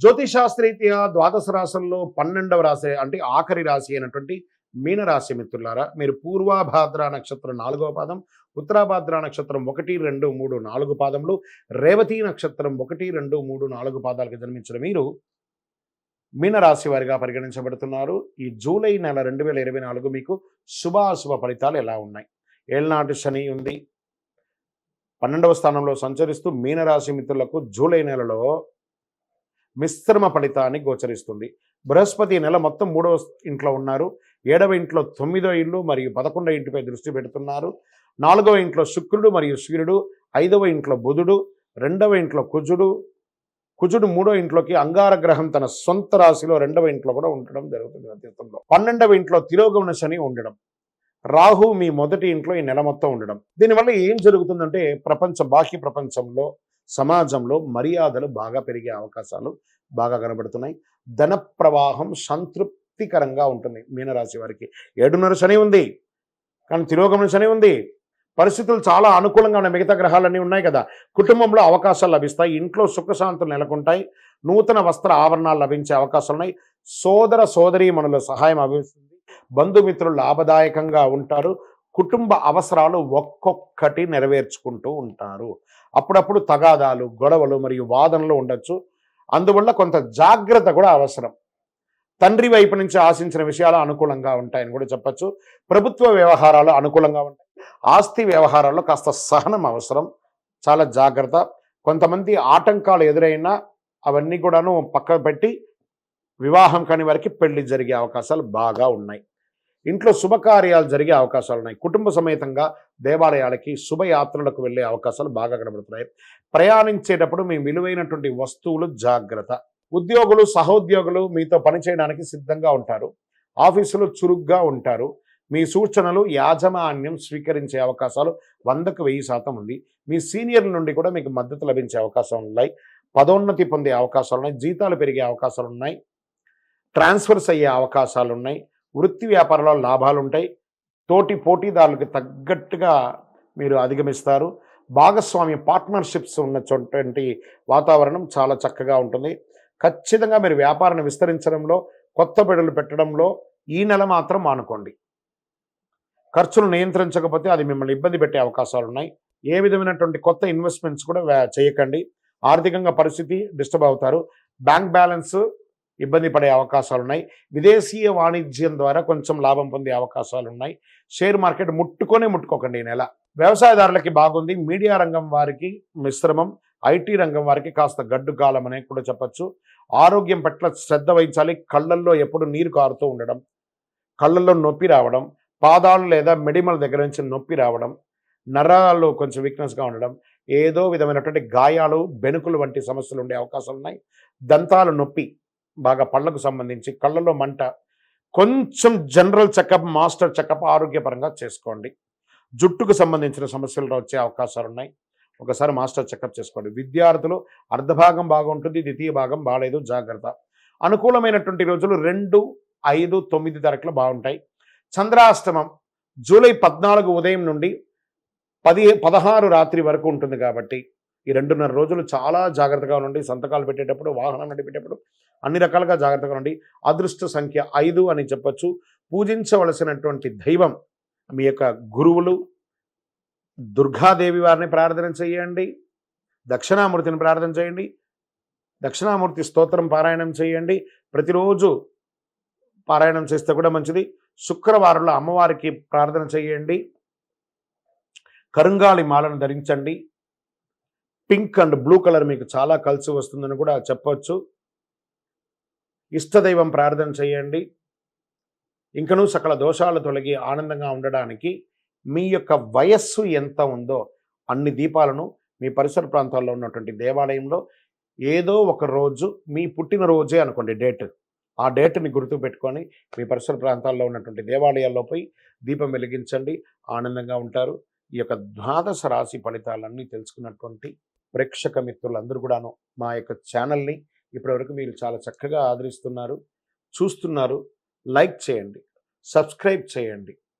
జ్యోతిషాస్త్రీత్యా ద్వాదశ రాశుల్లో పన్నెండవ రాశి అంటే ఆఖరి రాశి అయినటువంటి మీనరాశి మిత్రులారా మీరు పూర్వాభాద్ర నక్షత్రం నాలుగవ పాదం ఉత్తరాభాద్ర నక్షత్రం ఒకటి రెండు మూడు నాలుగు పాదములు రేవతి నక్షత్రం ఒకటి రెండు మూడు నాలుగు పాదాలకు జన్మించిన మీరు మీనరాశి వారిగా పరిగణించబడుతున్నారు. ఈ జూలై నెల రెండు వేల ఇరవై నాలుగు మీకు శుభాశుభ ఫలితాలు ఎలా ఉన్నాయి? ఏళ్ళనాటి శని ఉంది. పన్నెండవ స్థానంలో సంచరిస్తూ మీనరాశి మిత్రులకు జూలై నెలలో మిశ్రమ ఫలితాన్ని గోచరిస్తుంది. బృహస్పతి నెల మొత్తం మూడవ ఇంట్లో ఉన్నారు. ఏడవ ఇంట్లో తొమ్మిదో ఇల్లు మరియు పదకొండవ ఇంటిపై దృష్టి పెడుతున్నారు. నాలుగవ ఇంట్లో శుక్రుడు మరియు సూర్యుడు ఐదవ ఇంట్లో బుధుడు రెండవ ఇంట్లో కుజుడు కుజుడు మూడో ఇంట్లోకి అంగార గ్రహం తన సొంత రాశిలో రెండవ ఇంట్లో కూడా ఉండడం జరుగుతుంది అతీతంలో పన్నెండవ ఇంట్లో తిరోగమన శని ఉండడం రాహు మీ మొదటి ఇంట్లో ఈ నెల మొత్తం ఉండడం. దీనివల్ల ఏం జరుగుతుందంటే ప్రపంచ బాహ్య ప్రపంచంలో సమాజంలో మర్యాదలు బాగా పెరిగే అవకాశాలు బాగా కనబడుతున్నాయి. ధన ప్రవాహం సంతృప్తికరంగా ఉంటుంది మీనరాశి వారికి. ఏడున్నర శని ఉంది. కానీ తిరోగమన శని ఉంది. పరిస్థితులు చాలా అనుకూలంగా ఉన్నాయి. మిగతా గ్రహాలన్నీ ఉన్నాయి కదా. కుటుంబంలో అవకాశాలు లభిస్తాయి. ఇంట్లో సుఖశాంతులు నెలకొంటాయి. నూతన వస్త్ర ఆవరణాలు లభించే అవకాశాలు ఉన్నాయి. సోదర సోదరీమణుల సహాయం లభిస్తుంది బంధుమిత్రులు లాభదాయకంగా ఉంటారు. కుటుంబ అవసరాలు ఒక్కొక్కటి నెరవేర్చుకుంటూ ఉంటారు. అప్పుడప్పుడు తగాదాలు గొడవలు మరియు వాదనలు ఉండొచ్చు. అందువల్ల కొంత జాగ్రత్త కూడా అవసరం. తండ్రి వైపు నుంచి ఆశించిన విషయాలు అనుకూలంగా ఉంటాయని కూడా చెప్పచ్చు. ప్రభుత్వ వ్యవహారాలు అనుకూలంగా ఉంటాయి. ఆస్తి వ్యవహారాల్లో కాస్త సహనం అవసరం. చాలా జాగ్రత్త. కొంతమంది ఆటంకాలు ఎదురైనా అవన్నీ కూడాను పక్క పెట్టి వివాహం కాని వారికి పెళ్ళి జరిగే అవకాశాలు బాగా ఉన్నాయి. ఇంట్లో శుభకార్యాలు జరిగే అవకాశాలు ఉన్నాయి కుటుంబ సమేతంగా దేవాలయాలకి శుభయాత్రలకు వెళ్ళే అవకాశాలు బాగా కనబడుతున్నాయి. ప్రయాణించేటప్పుడు మీ విలువైనటువంటి వస్తువులు జాగ్రత్త. ఉద్యోగులు సహోద్యోగులు మీతో పనిచేయడానికి సిద్ధంగా ఉంటారు. ఆఫీసులో చురుగ్గా ఉంటారు. మీ సూచనలు యాజమాన్యం స్వీకరించే అవకాశాలు వందకు వెయ్యి శాతం ఉంది. మీ సీనియర్ల నుండి కూడా మీకు మద్దతు లభించే అవకాశాలు ఉన్నాయి. పదోన్నతి పొందే అవకాశాలు ఉన్నాయి. జీతాలు పెరిగే అవకాశాలు ఉన్నాయి. ట్రాన్స్ఫర్స్ అయ్యే అవకాశాలు ఉన్నాయి. వృత్తి వ్యాపారంలో లాభాలు ఉంటాయి తోటి పోటీదారులకు తగ్గట్టుగా మీరు అధిగమిస్తారు. భాగస్వామ్య పార్ట్నర్షిప్స్ ఉన్నటువంటి వాతావరణం చాలా చక్కగా ఉంటుంది. ఖచ్చితంగా మీరు వ్యాపారాన్ని విస్తరించడంలో కొత్త బిడలు పెట్టడంలో ఈ నెల మాత్రం మానుకోండి. ఖర్చులు నియంత్రించకపోతే అది మిమ్మల్ని ఇబ్బంది పెట్టే అవకాశాలు ఉన్నాయి ఏ విధమైనటువంటి కొత్త ఇన్వెస్ట్మెంట్స్ కూడా చేయకండి. ఆర్థికంగా పరిస్థితి డిస్టర్బ్ అవుతారు. బ్యాంక్ బ్యాలెన్స్ ఇబ్బంది పడే అవకాశాలు ఉన్నాయి విదేశీయ వాణిజ్యం ద్వారా కొంచెం లాభం పొందే అవకాశాలు ఉన్నాయి షేర్ మార్కెట్ ముట్టుకొనే ముట్టుకోకండి ఈ నెల. వ్యవసాయదారులకి బాగుంది. మీడియా రంగం వారికి మిశ్రమం. ఐటీ రంగం వారికి కాస్త గడ్డు కాలం అనే కూడా చెప్పచ్చు. ఆరోగ్యం పట్ల శ్రద్ధ వహించాలి. కళ్ళల్లో ఎప్పుడు నీరు కారుతూ ఉండడం. కళ్ళల్లో నొప్పి రావడం. పాదాలు లేదా మెడిమల దగ్గర నుంచి నొప్పి రావడం. నరాల్లో కొంచెం వీక్నెస్గా ఉండడం. ఏదో విధమైనటువంటి గాయాలు బెనుకులు వంటి సమస్యలు ఉండే అవకాశాలు ఉన్నాయి దంతాలు నొప్పి. బాగా పళ్ళకు సంబంధించి కళ్ళలో మంట. కొంచెం జనరల్ చెకప్ మాస్టర్ చెకప్ ఆరోగ్యపరంగా చేసుకోండి. జుట్టుకు సంబంధించిన సమస్యలు వచ్చే అవకాశాలు ఉన్నాయి. ఒకసారి మాస్టర్ చెకప్ చేసుకోండి. విద్యార్థులు అర్ధభాగం బాగుంటుంది ద్వితీయ భాగం బాగాలేదు జాగ్రత్త. అనుకూలమైనటువంటి రోజులు రెండు ఐదు తొమ్మిది తారీఖులు బాగుంటాయి. చంద్రాష్టమం జూలై పద్నాలుగు ఉదయం నుండి పది పదహారు రాత్రి వరకు ఉంటుంది కాబట్టి ఈ రెండున్నర రోజులు చాలా జాగ్రత్తగా ఉండండి. సంతకాలు పెట్టేటప్పుడు వాహనం నడిపేటప్పుడు అన్ని రకాలుగా జాగ్రత్తగా ఉండండి. అదృష్ట సంఖ్య ఐదు అని చెప్పచ్చు. పూజించవలసినటువంటి దైవం మీ యొక్క గురువులు దుర్గాదేవి వారిని ప్రార్థన చేయండి. దక్షిణామూర్తిని ప్రార్థన చేయండి. దక్షిణామూర్తి స్తోత్రం పారాయణం చేయండి. ప్రతిరోజు పారాయణం చేస్తే కూడా మంచిది. శుక్రవారంలో అమ్మవారికి ప్రార్థన చేయండి. కరుంగాళి మాలను ధరించండి. పింక్ అండ్ బ్లూ కలర్ మీకు చాలా కలిసి వస్తుందని కూడా చెప్పవచ్చు ఇష్టదైవం ప్రార్థన చేయండి. ఇంకనూ సకల దోషాలు తొలగి ఆనందంగా ఉండడానికి మీ యొక్క వయస్సు ఎంత ఉందో అన్ని దీపాలను మీ పరిసర ప్రాంతాల్లో ఉన్నటువంటి దేవాలయంలో ఏదో ఒక రోజు మీ పుట్టినరోజే అనుకోండి డేట్. ఆ డేట్ని గుర్తు పెట్టుకొని మీ పరిసర ప్రాంతాల్లో ఉన్నటువంటి దేవాలయాల్లో పోయి దీపం వెలిగించండి ఆనందంగా ఉంటారు. ఈ యొక్క ద్వాదశ రాశి ఫలితాలన్నీ తెలుసుకున్నటువంటి ప్రేక్షక మిత్రులందరూ కూడాను మా యొక్క ఛానల్ని ఇప్పటివరకు మీరు చాలా చక్కగా ఆదరిస్తున్నారు. చూస్తున్నారు. లైక్ చేయండి. సబ్స్క్రైబ్ చేయండి.